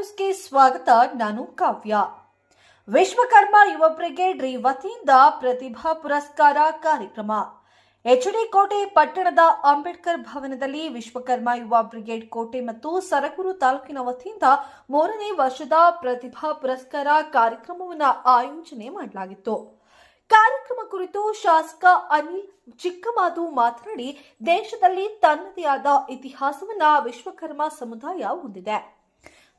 ನ್ಯೂಸ್ಗೆ ಸ್ವಾಗತ, ನಾನು ಕಾವ್ಯ. ವಿಶ್ವಕರ್ಮ ಯುವ ಬ್ರಿಗೇಡ್ ರಿ ವತಿಯಿಂದ ಪ್ರತಿಭಾ ಪುರಸ್ಕಾರ ಕಾರ್ಯಕ್ರಮ. ಎಚ್ಡಿ ಕೋಟೆ ಪಟ್ಟಣದ ಅಂಬೇಡ್ಕರ್ ಭವನದಲ್ಲಿ ವಿಶ್ವಕರ್ಮ ಯುವ ಬ್ರಿಗೇಡ್ ಕೋಟೆ ಮತ್ತು ಸರಗೂರು ತಾಲೂಕಿನ ವತಿಯಿಂದ ಮೂರನೇ ವರ್ಷದ ಪ್ರತಿಭಾ ಪುರಸ್ಕಾರ ಕಾರ್ಯಕ್ರಮವನ್ನು ಆಯೋಜನೆ ಮಾಡಲಾಗಿತ್ತು. ಕಾರ್ಯಕ್ರಮ ಕುರಿತು ಶಾಸಕ ಅನಿಲ್ ಚಿಕ್ಕಮಾದು ಮಾತನಾಡಿ, ದೇಶದಲ್ಲಿ ತನ್ನದೇ ಆದ ಇತಿಹಾಸವನ್ನ ವಿಶ್ವಕರ್ಮ ಸಮುದಾಯ ಹೊಂದಿದೆ.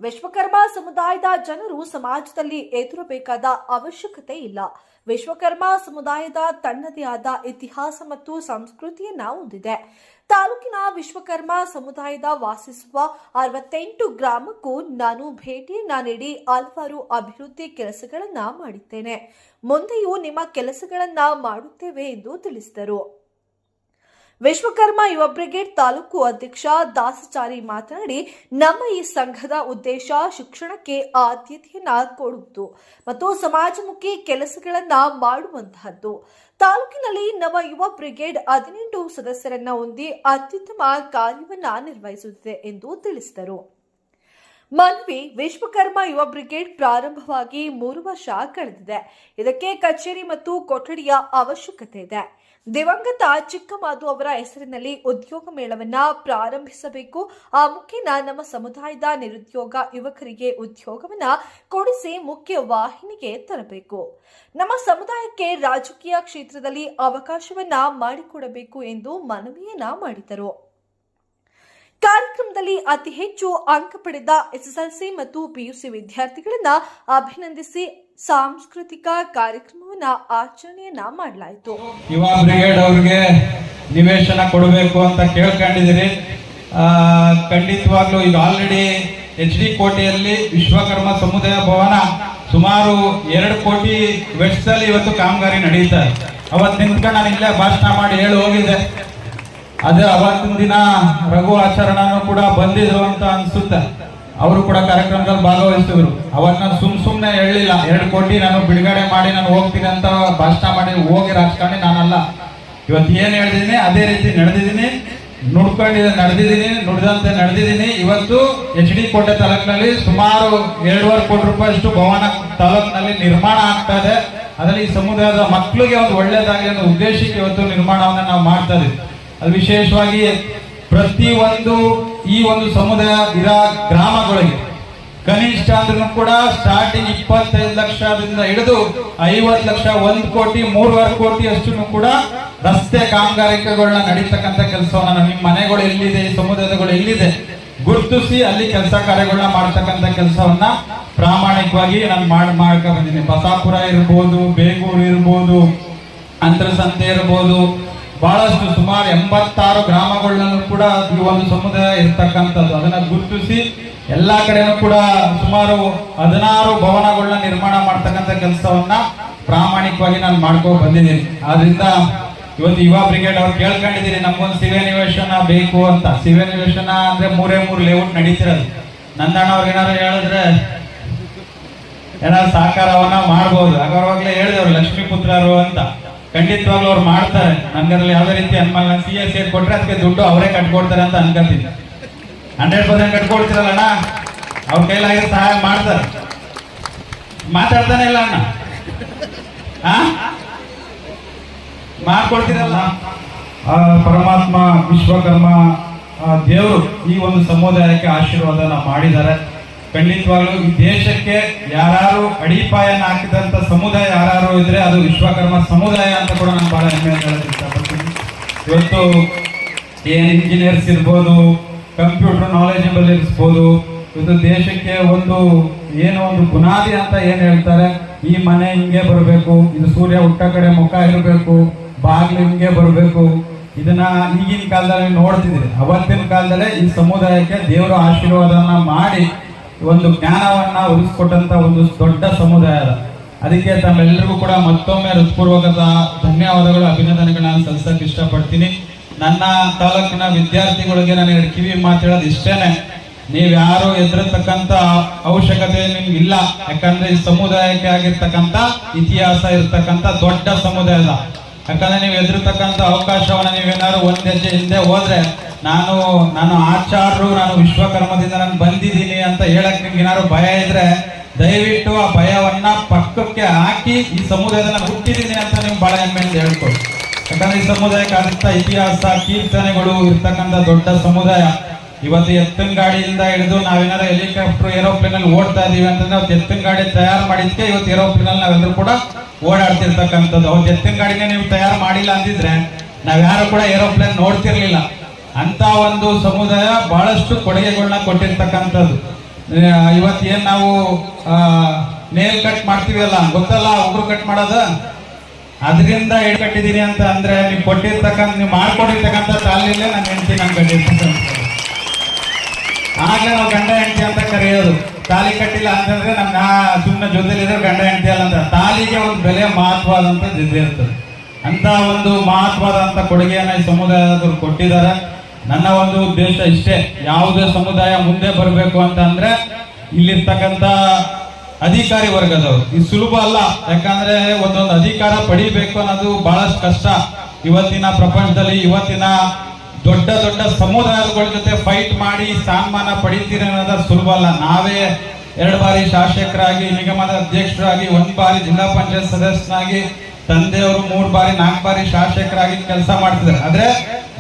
ವಿಶ್ವಕರ್ಮ ಸಮುದಾಯದ ಜನರು ಸಮಾಜದಲ್ಲಿ ಎದುರಬೇಕಾದ ಅವಶ್ಯಕತೆ ಇಲ್ಲ. ವಿಶ್ವಕರ್ಮ ಸಮುದಾಯದ ತನ್ನದೇ ಆದ ಇತಿಹಾಸ ಮತ್ತು ಸಂಸ್ಕೃತಿಯನ್ನ ಹೊಂದಿದೆ. ತಾಲೂಕಿನ ವಿಶ್ವಕರ್ಮ ಸಮುದಾಯದ ವಾಸಿಸುವ ಅರವತ್ತೆಂಟು ಗ್ರಾಮಕ್ಕೂ ನಾನು ಭೇಟಿಯನ್ನ ನೀಡಿ ಹಲವಾರು ಅಭಿವೃದ್ಧಿ ಕೆಲಸಗಳನ್ನ ಮಾಡಿದ್ದೇನೆ. ಮುಂದೆಯೂ ನಿಮ್ಮ ಕೆಲಸಗಳನ್ನ ಮಾಡುತ್ತೇವೆ ಎಂದು ತಿಳಿಸಿದರು. ವಿಶ್ವಕರ್ಮ ಯುವ ಬ್ರಿಗೇಡ್ ತಾಲೂಕು ಅಧ್ಯಕ್ಷ ದಾಸಚಾರಿ ಮಾತನಾಡಿ, ನಮ್ಮ ಈ ಸಂಘದ ಉದ್ದೇಶ ಶಿಕ್ಷಣಕ್ಕೆ ಆದ್ಯತೆಯನ್ನ ಕೊಡುವುದು ಮತ್ತು ಸಮಾಜಮುಖಿ ಕೆಲಸಗಳನ್ನ ಮಾಡುವಂತಹದ್ದು. ತಾಲೂಕಿನಲ್ಲಿ ನಮ್ಮ ಯುವ ಬ್ರಿಗೇಡ್ ಹದಿನೆಂಟು ಸದಸ್ಯರನ್ನ ಹೊಂದಿ ಅತ್ಯುತ್ತಮ ಕಾರ್ಯವನ್ನ ನಿರ್ವಹಿಸುತ್ತಿದೆ ಎಂದು ತಿಳಿಸಿದರು. ಮನ್ವಿ ವಿಶ್ವಕರ್ಮ ಯುವ ಬ್ರಿಗೇಡ್ ಪ್ರಾರಂಭವಾಗಿ ಮೂರು ವರ್ಷ ಕಳೆದಿದೆ. ಇದಕ್ಕೆ ಕಚೇರಿ ಮತ್ತು ಕೊಠಡಿಯ ಅವಶ್ಯಕತೆ ಇದೆ. ದಿವಂಗತ ಚಿಕ್ಕಮಾದು ಅವರ ಹೆಸರಿನಲ್ಲಿ ಉದ್ಯೋಗ ಮೇಳವನ್ನ ಪ್ರಾರಂಭಿಸಬೇಕು. ಆ ಮುಖೇನ ನಮ್ಮ ಸಮುದಾಯದ ನಿರುದ್ಯೋಗ ಯುವಕರಿಗೆ ಉದ್ಯೋಗವನ್ನ ಕೊಡಿಸಿ ಮುಖ್ಯ ವಾಹಿನಿಗೆ ತರಬೇಕು. ನಮ್ಮ ಸಮುದಾಯಕ್ಕೆ ರಾಜಕೀಯ ಕ್ಷೇತ್ರದಲ್ಲಿ ಅವಕಾಶವನ್ನ ಮಾಡಿಕೊಡಬೇಕು ಎಂದು ಮನವಿಯನ್ನ ಮಾಡಿದರು. ಕಾರ್ಯಕ್ರಮದಲ್ಲಿ ಅತಿ ಹೆಚ್ಚು ಅಂಕ ಪಡೆದ ಎಸ್ಎಸ್ಎಲ್ಸಿ ಮತ್ತು ಪಿಯುಸಿ ವಿದ್ಯಾರ್ಥಿಗಳನ್ನ ಅಭಿನಂದಿಸಿ ಸಾಂಸ್ಕೃತಿಕ ಕಾರ್ಯಕ್ರಮವನ್ನ ಆಚರಣೆಯನ್ನ ಮಾಡಲಾಯಿತು. ಯುವ ಬ್ರಿಗೇಡ್ ಅವ್ರಿಗೆ ನಿವೇಶನ ಕೊಡಬೇಕು ಅಂತ ಕೇಳ್ಕೊಂಡಿದ್ದೀರಿ. ಖಂಡಿತವಾಗ್ಲೂ ಈಗ ಆಲ್ರೆಡಿ ಎಚ್ ಡಿ ಕೋಟೆಯಲ್ಲಿ ವಿಶ್ವಕರ್ಮ ಸಮುದಾಯ ಭವನ ಸುಮಾರು ಎರಡು ಕೋಟಿ ವೆಚ್ಚದಲ್ಲಿ ಇವತ್ತು ಕಾಮಗಾರಿ ನಡೀತಾ ಇದೆ. ಅವತ್ತು ನಿಂತ್ಕೊಂಡು ನಾನು ಇಲ್ಲೇ ಭಾಷಣ ಮಾಡಿ ಹೇಳಿ ಹೋಗಿದ್ದೆ. ಅದೇ ಅವತ್ತಿನ ದಿನ ರಘು ಆಚರಣೆ ಕೂಡ ಬಂದಿದ್ರು ಅಂತ ಅನ್ಸುತ್ತೆ. ಅವರು ಕೂಡ ಕಾರ್ಯಕ್ರಮದಲ್ಲಿ ಭಾಗವಹಿಸಿದ್ರು. ಅವನ್ನ ನಾನು ಸುಮ್ ಸುಮ್ನೆ ಹೇಳಿಲ್ಲ ಎರಡು ಕೋಟಿ ನಾನು ಬಿಡುಗಡೆ ಮಾಡಿ ನಾನು ಹೋಗ್ತೀನಿ ಅಂತ ಭಾಷಣ ಮಾಡಿ ಹೋಗಿ ರಾಜಕಾರಣಿ ನಾನಲ್ಲ. ಇವತ್ತು ಏನ್ ಹೇಳಿದೀನಿ ಅದೇ ರೀತಿ ನಡೆದಿದ್ದೀನಿ. ನುಡ್ಕೊಂಡಿದ ನಡೆದಿದ್ದೀನಿ, ನುಡಿದಂತೆ ನಡೆದಿದ್ದೀನಿ. ಇವತ್ತು ಎಚ್ ಡಿ ಕೋಟೆ ತಾಲೂಕಿನಲ್ಲಿ ಸುಮಾರು ಎರಡೂವರೆ ಕೋಟಿ ರೂಪಾಯಿಷ್ಟು ಭವನ ತಾಲೂಕಿನಲ್ಲಿ ನಿರ್ಮಾಣ ಆಗ್ತಾ ಇದೆ. ಅದರಲ್ಲಿ ಈ ಸಮುದಾಯದ ಮಕ್ಕಳಿಗೆ ಒಂದು ಒಳ್ಳೇದಾಗಲಿ ಅನ್ನೋ ಉದ್ದೇಶಕ್ಕೆ ಇವತ್ತು ನಿರ್ಮಾಣವನ್ನು ನಾವು ಮಾಡ್ತಾ ಇದ್ದೀವಿ ಅದು ವಿಶೇಷವಾಗಿ ಪ್ರತಿ ಒಂದು ಈ ಒಂದು ಸಮುದಾಯ ಇರಾ ಗ್ರಾಮಗಳಿಗೆ ಕನಿಷ್ಠ ಅಂದ್ರೂ ಕೂಡ ಸ್ಟಾರ್ಟಿಂಗ್ ಇಪ್ಪತ್ತೈದು ಲಕ್ಷದಿಂದ ಹಿಡಿದು ಐವತ್ತು ಲಕ್ಷ, ಒಂದು ಕೋಟಿ, ಮೂರುವರೆ ಕೋಟಿ ಅಷ್ಟು ಕೂಡ ರಸ್ತೆ ಕಾಮಗಾರಿಕೆಗಳನ್ನ ನಡೀತಕ್ಕಂಥ ಕೆಲಸವನ್ನ ನಿಮ್ಮ ಮನೆಗಳು ಎಲ್ಲಿದೆ ಸಮುದಾಯಗಳು ಎಲ್ಲಿದೆ, ಗುರುತಿಸಿ ಅಲ್ಲಿ ಕೆಲಸ ಕಾರ್ಯಗಳನ್ನ ಮಾಡ್ತಕ್ಕಂಥ ಕೆಲಸವನ್ನ ಪ್ರಾಮಾಣಿಕವಾಗಿ ನಾನು ಮಾಡಿ, ಮಾಡ್ಕೊ ಬಂದಿದ್ದೀನಿ. ಬಸಾಪುರ ಇರ್ಬೋದು, ಬೇಗೂರು ಇರ್ಬೋದು, ಅಂತರಸಂತೆ ಇರ್ಬೋದು ಬಹಳಷ್ಟು ಸುಮಾರು ಎಂಬತ್ತಾರು ಗ್ರಾಮಗಳನ್ನು ಕೂಡ ಈ ಒಂದು ಸಮುದಾಯ ಇರ್ತಕ್ಕಂಥದ್ದು. ಅದನ್ನ ಗುರುತಿಸಿ ಎಲ್ಲಾ ಕಡೆನೂ ಕೂಡ ಸುಮಾರು ಹದಿನಾರು ಭವನಗಳನ್ನ ನಿರ್ಮಾಣ ಮಾಡ್ತಕ್ಕಂಥ ಕೆಲಸವನ್ನ ಪ್ರಾಮಾಣಿಕವಾಗಿ ನಾನು ಮಾಡ್ಕೊ ಬಂದಿದ್ದೀನಿ. ಆದ್ರಿಂದ ಇವತ್ತು ಯುವ ಬ್ರಿಗೇಡ್ ಅವ್ರು ಕೇಳ್ಕೊಂಡಿದ್ದೀನಿ, ನಮ್ಗೊಂದು ಸಿವೆ ನಿವೇಶನ ಬೇಕು ಅಂತ. ಸಿವೆ ನಿವೇಶನ ಅಂದ್ರೆ ಮೂರೇ ಮೂರು ಲೇಔಟ್ ನಡೀತಿರೋದು. ನಂದಣ್ಣ ಅವ್ರಿಗೆ ಏನಾದ್ರು ಹೇಳಿದ್ರೆ ಏನಾದ್ರು ಸಾಕಾರವನ್ನ ಮಾಡ್ಬೋದು. ಅವಾಗಲೇ ಹೇಳಿದವ್ರು ಲಕ್ಷ್ಮೀ ಪುತ್ರರು ಅಂತ. ಖಂಡಿತವಾಗ್ಲೂ ಅವ್ರು ಮಾಡ್ತಾರೆ. ನನ್ಗದ್ರಲ್ಲಿ ಯಾವ್ದೇ ರೀತಿ ಅನ್ಮಾನ ಸಿ ಎಸ್ ಕೊಟ್ರೆ ಅದಕ್ಕೆ ದುಡ್ಡು ಅವರೇ ಕಟ್ಕೊಡ್ತಾರೆ ಅಂತ ಅನ್ಕೋತೀನಿ. ಹಂಡ್ರೆಡ್ ಪರ್ಸೆಂಟ್ ಕಟ್ಕೊಡ್ತಿರಲ್ಲಣ್ಣ ಅವ್ರ ಕೈಲಾಗಿ ಸಹಾಯ ಮಾಡ್ತಾರೆ. ಮಾತಾಡ್ತಾನೆ ಇಲ್ಲ ಅಣ್ಣ. ಆ? ಮಾಡ್ಕೊಡ್ತೀರಲ್ಲ? ಪರಮಾತ್ಮ, ವಿಶ್ವಕರ್ಮ ದೇವರು ಈ ಒಂದು ಸಮುದಾಯಕ್ಕೆ ಆಶೀರ್ವಾದನ ಮಾಡಿದ್ದಾರೆ. ಖಂಡಿತವಾಗ್ಲೂ ಈ ದೇಶಕ್ಕೆ ಯಾರು ಅಡಿಪಾಯನ ಹಾಕಿದಂತ ಸಮುದಾಯ ಯಾರು ಇದ್ರೆ ಅದು ವಿಶ್ವಕರ್ಮ ಸಮುದಾಯ ಅಂತ ಕೂಡ ನಾನು ಬಹಳ ಹೆಮ್ಮೆ ಹೇಳಕ್ ಇಷ್ಟಪಡ್ತೀನಿ. ಇವತ್ತು ಏನ್ ಇಂಜಿನಿಯರ್ಸ್ ಇರ್ಬೋದು ಕಂಪ್ಯೂಟರ್ ನಾಲೆಜಬಲ್ ಇರಿಸ್ಬೋದು ಇವತ್ತು ದೇಶಕ್ಕೆ ಒಂದು ಏನೋ ಒಂದು ಬುನಾದಿ ಅಂತ ಏನು ಹೇಳ್ತಾರೆ? ಈ ಮನೆ ಹಿಂಗೆ ಬರಬೇಕು, ಇದು ಸೂರ್ಯ ಹುಟ್ಟ ಕಡೆ ಮುಖ ಇರಬೇಕು, ಬಾಗಿಲು ಹಿಂಗೆ ಬರಬೇಕು. ಇದನ್ನ ಈಗಿನ ಕಾಲದಲ್ಲಿ ನೋಡ್ತಿದ್ರಿ ಅವತ್ತಿನ ಕಾಲದಲ್ಲೇ ಈ ಸಮುದಾಯಕ್ಕೆ ದೇವರ ಆಶೀರ್ವಾದನ ಮಾಡಿ ಒಂದು ಜ್ಞಾನವನ್ನ ಉಳಿಸ್ಕೊಟ್ಟಂತ ಒಂದು ದೊಡ್ಡ ಸಮುದಾಯ ಅದ. ಅದಕ್ಕೆ ತಮ್ಮೆಲ್ಲರಿಗೂ ಕೂಡ ಮತ್ತೊಮ್ಮೆ ಹೃತ್ಪೂರ್ವಕದ ಧನ್ಯವಾದಗಳು, ಅಭಿನಂದನೆಗಳನ್ನ ನಾನು ಸಲ್ಲಿಸಕ್ಕೆ ಇಷ್ಟಪಡ್ತೀನಿ. ನನ್ನ ತಾಲೂಕಿನ ವಿದ್ಯಾರ್ಥಿಗಳಿಗೆ ನಾನು ಎರಡು ಕಿವಿ ಮಾತು ಹೇಳೋದು ಇಷ್ಟೇನೆ. ನೀವ್ಯಾರು ಎದುರತಕ್ಕಂತ ಅವಶ್ಯಕತೆ ನಿಮ್ಗೆ ಇಲ್ಲ. ಯಾಕಂದ್ರೆ ಈ ಸಮುದಾಯಕ್ಕೆ ಆಗಿರ್ತಕ್ಕಂಥ ಇತಿಹಾಸ ಇರ್ತಕ್ಕಂತ ದೊಡ್ಡ ಸಮುದಾಯದ ಯಾಕಂದ್ರೆ ನೀವು ಎದುರ್ತಕ್ಕಂಥ ಅವಕಾಶವನ್ನು ನೀವೇನಾದ್ರು ಒಂದ್ ಹೆಜ್ಜೆ ಹಿಂದೆ ಹೋದ್ರೆ ನಾನು ನಾನು ಆಚಾರರು, ನಾನು ವಿಶ್ವಕರ್ಮದಿಂದ ನಾನು ಬಂದಿದ್ದೀನಿ ಅಂತ ಹೇಳಕ್ ನಿಮ್ಗೆ ಏನಾದ್ರು ಭಯ ಇದ್ರೆ ದಯವಿಟ್ಟು ಆ ಭಯವನ್ನ ಪಕ್ಕಕ್ಕೆ ಹಾಕಿ ಈ ಸಮುದಾಯದಲ್ಲಿ ಹುಟ್ಟಿದ್ದೀನಿ ಅಂತ ನೀವು ಬಹಳ ಅಂತ ಹೇಳ್ಕೊಳ್ಳಿ ಯಾಕಂದ್ರೆ ಈ ಸಮುದಾಯಕ್ಕೆ ಆದಂತ ಇತಿಹಾಸ, ಕೀರ್ತನೆಗಳು ಇರ್ತಕ್ಕಂಥ ದೊಡ್ಡ ಸಮುದಾಯ. ಇವತ್ತು ಎತ್ತಿನ ಗಾಡಿಯಿಂದ ಹಿಡಿದು ನಾವೇನಾದ್ರು ಹೆಲಿಕಾಪ್ಟರ್ ಏರೋಪ್ಲೇನ್ ಅಲ್ಲಿ ಓಡ್ತಾ ಇದೀವಿ ಅಂತಂದ್ರೆ ಅವತ್ತು ಎತ್ತಿನ ಗಾಡಿ ತಯಾರು ಮಾಡಿದ್ಕೆ ಇವತ್ತು ಏರೋಪ್ಲೇನ್ ಅಲ್ಲಿ ನಾವೆಲ್ಲರೂ ಕೂಡ ಓಡಾಡ್ತಿರ್ತಕ್ಕಂಥದ್ದು. ಅವತ್ತು ಎತ್ತಿನ ಗಾಡಿನೇ ನೀವು ತಯಾರು ಮಾಡಿಲ್ಲ ಅಂದಿದ್ರೆ ನಾವ್ಯಾರು ಕೂಡ ಏರೋಪ್ಲೇನ್ ನೋಡ್ತಿರ್ಲಿಲ್ಲ. ಅಂತ ಒಂದು ಸಮುದಾಯ ಬಹಳಷ್ಟು ಕೊಡುಗೆಗಳನ್ನ ಕೊಟ್ಟಿರ್ತಕ್ಕಂಥದ್ದು. ಏನು ನಾವು ನೇಲ್ ಕಟ್ ಮಾಡ್ತೀವಲ್ಲ, ಗೊತ್ತಲ್ಲ ಉಗುರು ಕಟ್ ಮಾಡೋದು? ಅದರಿಂದ ಕಟ್ಟಿದೀನಿ ಅಂತ ಅಂದ್ರೆ ನೀವು ಕೊಟ್ಟಿರ್ತಕ್ಕಂಥ, ನೀವು ಮಾಡ್ಕೊಂಡಿರ್ತಕ್ಕಂಥ ತಾಲಿಲ್ಲೇ ನಾನು ಹೆಂಡತಿ ನಾನು ಕಟ್ಟಿರ್ತಕ್ಕಂಥ ಆಗ್ಲೇ ನಾವು ಗಂಡ ಹೆಂಡತಿ ಅಂತ ಕರೆಯೋದು. ತಾಲಿ ಕಟ್ಟಿಲ್ಲ ಅಂತಂದ್ರೆ ಆ ಸುಮ್ಮನೆ ಜೊತೆಲಿದ್ರೆ ಗಂಡ ಹೆಂಡತಿ ಅಲ್ಲ ಅಂತ. ತಾಲಿಗೆ ಒಂದು ಬೆಲೆ ಮಹತ್ವದಂತ ಇದ್ದೇ ಇರ್ತದೆ. ಅಂತ ಒಂದು ಮಹತ್ವದಂತ ಕೊಡುಗೆಯನ್ನ ಈ ಸಮುದಾಯದವರು ಕೊಟ್ಟಿದ್ದಾರೆ. ನನ್ನ ಒಂದು ಉದ್ದೇಶ ಇಷ್ಟೇ. ಯಾವುದೇ ಸಮುದಾಯ ಮುಂದೆ ಬರಬೇಕು ಅಂತ ಅಂದ್ರೆ ಇಲ್ಲಿರ್ತಕ್ಕಂಥ ಅಧಿಕಾರಿ ವರ್ಗದವರು. ಇದು ಸುಲಭ ಅಲ್ಲ. ಯಾಕಂದ್ರೆ ಒಂದೊಂದು ಅಧಿಕಾರ ಪಡಿಬೇಕು ಅನ್ನೋದು ಬಹಳಷ್ಟು ಕಷ್ಟ. ಇವತ್ತಿನ ಪ್ರಪಂಚದಲ್ಲಿ ಇವತ್ತಿನ ದೊಡ್ಡ ದೊಡ್ಡ ಸಮುದಾಯಗಳ ಜೊತೆ ಫೈಟ್ ಮಾಡಿ ಸ್ಥಾನಮಾನ ಪಡಿತೀರಿ ಅನ್ನೋದು ಸುಲಭ ಅಲ್ಲ ನಾವೇ ಎರಡು ಬಾರಿ ಶಾಸಕರಾಗಿ, ನಿಗಮದ ಅಧ್ಯಕ್ಷರಾಗಿ, ಒಂದು ಬಾರಿ ಜಿಲ್ಲಾ ಪಂಚಾಯತ್ ಸದಸ್ಯನಾಗಿ, ತಂದೆಯವರು ಮೂರು ಬಾರಿ, ನಾಲ್ಕು ಬಾರಿ ಶಾಸಕರಾಗಿ ಕೆಲಸ ಮಾಡ್ತಿದ್ದಾರೆ. ಆದ್ರೆ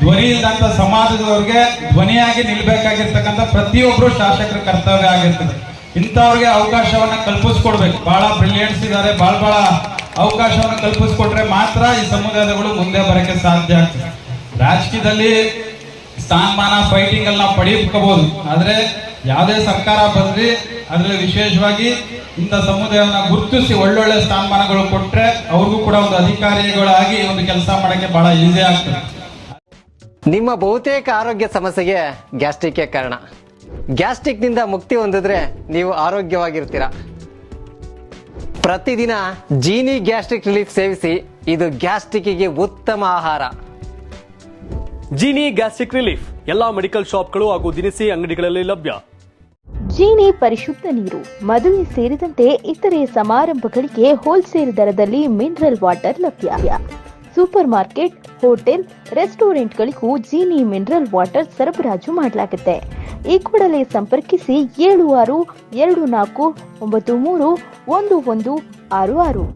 ಧ್ವನಿ ಇಲ್ಲದಂತ ಸಮಾಜದವ್ರಿಗೆ ಧ್ವನಿಯಾಗಿ ನಿಲ್ಬೇಕಾಗಿರ್ತಕ್ಕಂಥ ಪ್ರತಿಯೊಬ್ಬರು ಶಾಸಕರ ಕರ್ತವ್ಯ ಆಗಿರ್ತದೆ. ಇಂಥವ್ರಿಗೆ ಅವಕಾಶವನ್ನ ಕಲ್ಪಿಸ್ಕೊಡ್ಬೇಕು. ಬಹಳ ಬ್ರಿಲಿಯನ್ಸ್ ಇದ್ದಾರೆ ಬಹಳ ಬಹಳ ಅವಕಾಶವನ್ನು ಕಲ್ಪಿಸ್ಕೊಟ್ರೆ ಮಾತ್ರ ಈ ಸಮುದಾಯಗಳು ಮುಂದೆ ಬರಕ್ಕೆ ಸಾಧ್ಯ ಆಗ್ತದೆ. ರಾಜಕೀಯದಲ್ಲಿ ಸ್ಥಾನಮಾನ ಫೈಟಿಂಗ್ ಅಲ್ಲಿ ನಾವು ಪಡೆಯಬಹುದು. ಆದ್ರೆ ಯಾವುದೇ ಸರ್ಕಾರ ಬಂದ್ರಿ ಅದ್ರಲ್ಲಿ ವಿಶೇಷವಾಗಿ ಇಂಥ ಸಮುದಾಯವನ್ನ ಗುರುತಿಸಿ ಒಳ್ಳೊಳ್ಳೆ ಸ್ಥಾನಮಾನಗಳು ಕೊಟ್ರೆ ಅವ್ರಿಗೂ ಕೂಡ ಒಂದು ಅಧಿಕಾರಿಗಳಾಗಿ ಒಂದು ಕೆಲಸ ಮಾಡಕ್ಕೆ ಬಹಳ ಈಸಿ ಆಗ್ತದೆ. ನಿಮ್ಮ ಬಹುತೇಕ ಆರೋಗ್ಯ ಸಮಸ್ಯೆಗೆ ಗ್ಯಾಸ್ಟ್ರಿಕ್ ಕಾರಣ. ಗ್ಯಾಸ್ಟ್ರಿಕ್ನಿಂದ ಮುಕ್ತಿ ಹೊಂದಿದ್ರೆ ನೀವು ಆರೋಗ್ಯವಾಗಿರ್ತೀರ. ಪ್ರತಿದಿನ ಜೀನಿ ಗ್ಯಾಸ್ಟ್ರಿಕ್ ರಿಲೀಫ್ ಸೇವಿಸಿ ಇದು ಗ್ಯಾಸ್ಟ್ರಿಕ್ಗೆ ಉತ್ತಮ ಆಹಾರ. ಜೀನಿ ಗ್ಯಾಸ್ಟ್ರಿಕ್ ರಿಲೀಫ್ ಎಲ್ಲಾ ಮೆಡಿಕಲ್ ಶಾಪ್ಗಳು ಹಾಗೂ ದಿನಸಿ ಅಂಗಡಿಗಳಲ್ಲಿ ಲಭ್ಯ. ಜೀನಿ ಪರಿಶುದ್ಧ ನೀರು, ಮದುವೆ ಸೇರಿದಂತೆ ಇತರೆ ಸಮಾರಂಭಗಳಿಗೆ ಹೋಲ್ಸೇಲ್ ದರದಲ್ಲಿ ಮಿನರಲ್ ವಾಟರ್ ಲಭ್ಯ. ಸೂಪರ್ ಮಾರ್ಕೆಟ್ ಹೋಟೆಲ್ ರೆಸ್ಟೋರೆಂಟ್ಗಳಿಗೂ ಜೀನಿ ಮಿನರಲ್ ವಾಟರ್ ಸರಬರಾಜು ಮಾಡಲಾಗುತ್ತೆ. ಈ ಕೂಡಲೇ ಸಂಪರ್ಕಿಸಿ ಏಳು ಆರು ಎರಡು ನಾಲ್ಕು ಒಂಬತ್ತು ಮೂರು ಒಂದು ಒಂದು ಆರು ಆರು.